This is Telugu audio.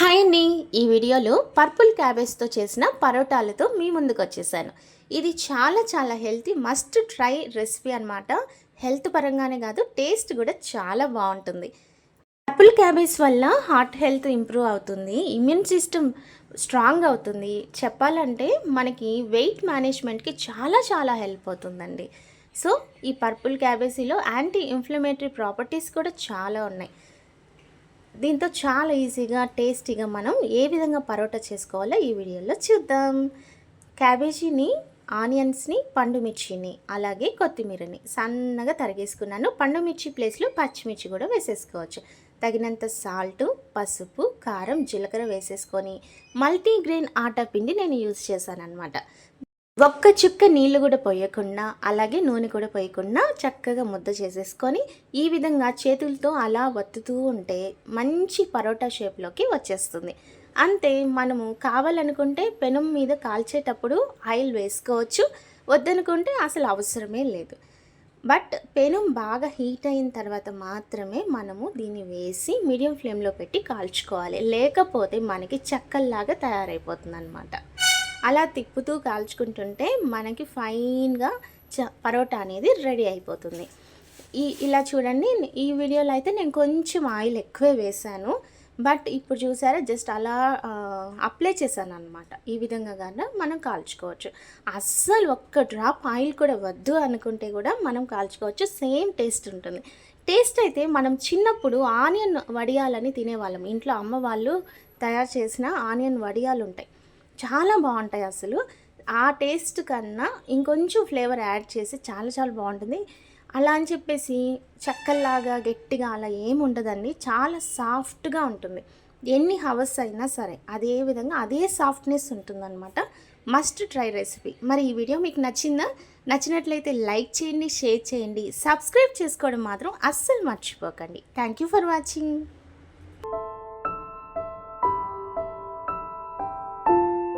హాయ్ అండి. ఈ వీడియోలో పర్పుల్ క్యాబేజ్తో చేసిన పరోటాలతో మీ ముందుకు వచ్చేసాను. ఇది చాలా చాలా హెల్తీ మస్ట్ ట్రై రెసిపీ అన్నమాట. హెల్త్ పరంగానే కాదు టేస్ట్ కూడా చాలా బాగుంటుంది. పర్పుల్ క్యాబేజ్ వల్ల హార్ట్ హెల్త్ ఇంప్రూవ్ అవుతుంది ఇమ్యూన్ సిస్టమ్ స్ట్రాంగ్ అవుతుంది. చెప్పాలంటే మనకి వెయిట్ మేనేజ్మెంట్కి చాలా చాలా హెల్ప్ అవుతుందండి. సో ఈ పర్పుల్ క్యాబేజీలో యాంటీ ఇన్ఫ్లమేటరీ ప్రాపర్టీస్ కూడా చాలా ఉన్నాయి. దీంతో చాలా ఈజీగా టేస్టీగా మనం ఏ విధంగా పరోటా చేసుకోవాలో ఈ వీడియోలో చూద్దాం. క్యాబేజీని ఆనియన్స్ని పండు మిర్చిని అలాగే కొత్తిమీరని సన్నగా తరిగేసుకున్నాను. పండుమిర్చి ప్లేస్లో పచ్చిమిర్చి కూడా వేసేసుకోవచ్చు. తగినంత సాల్ట్ పసుపు కారం జీలకర్ర వేసేసుకొని మల్టీగ్రెయిన్ ఆటా పిండి నేను యూజ్ చేశాను అనమాట ఒక్క చుక్క నీళ్ళు కూడా పోయకుండా అలాగే నూనె కూడా పోయకుండా చక్కగా ముద్ద చేసేసుకొని ఈ విధంగా చేతులతో అలా వత్తుతూ ఉంటే మంచి పరోటా షేప్లోకి వచ్చేస్తుంది. అంతే మనము కావాలనుకుంటే పెనం మీద కాల్చేటప్పుడు ఆయిల్ వేసుకోవచ్చు. వద్దనుకుంటే అసలు అవసరమే లేదు. బట్ పెనం బాగా హీట్ అయిన తర్వాత మాత్రమే మనము దీన్ని వేసి మీడియం ఫ్లేమ్లో పెట్టి కాల్చుకోవాలి. లేకపోతే మనకి చెక్కల్లాగా తయారైపోతుంది అనమాట అలా తిప్పుతూ కాల్చుకుంటుంటే మనకి ఫైన్గా చ పరోటా అనేది రెడీ అయిపోతుంది. ఈ ఇలా చూడండి ఈ వీడియోలో అయితే నేను కొంచెం ఆయిల్ ఎక్కువే వేశాను. బట్ ఇప్పుడు చూసారా జస్ట్ అలా అప్లై చేశాను అనమాట ఈ విధంగా కానీ మనం కాల్చుకోవచ్చు. అస్సలు ఒక్క డ్రాప్ ఆయిల్ కూడా వద్దు అనుకుంటే కూడా మనం కాల్చుకోవచ్చు. సేమ్ టేస్ట్ ఉంటుంది. టేస్ట్ అయితే మనం చిన్నప్పుడు ఆనియన్ వడియాలని తినేవాళ్ళం. ఇంట్లో అమ్మ వాళ్ళు తయారు చేసిన ఆనియన్ వడియాలు ఉంటాయి చాలా బాగుంటాయి అసలు. ఆ టేస్ట్ కన్నా ఇంకొంచెం ఫ్లేవర్ యాడ్ చేసి చాలా చాలా బాగుంటుంది. అలా అని చెప్పేసి చెక్కల్లాగా గట్టిగా అలా ఏమి ఉండదండి. చాలా సాఫ్ట్గా ఉంటుంది. ఎన్ని హవర్స్ అయినా సరే అదే విధంగా అదే సాఫ్ట్నెస్ ఉంటుందన్నమాట. Must try recipe. మరి ఈ వీడియో మీకు నచ్చిందా? నచ్చినట్లయితే లైక్ చేయండి షేర్ చేయండి. సబ్స్క్రైబ్ చేసుకోవడం మాత్రం అస్సలు మర్చిపోకండి. Thank you for watching.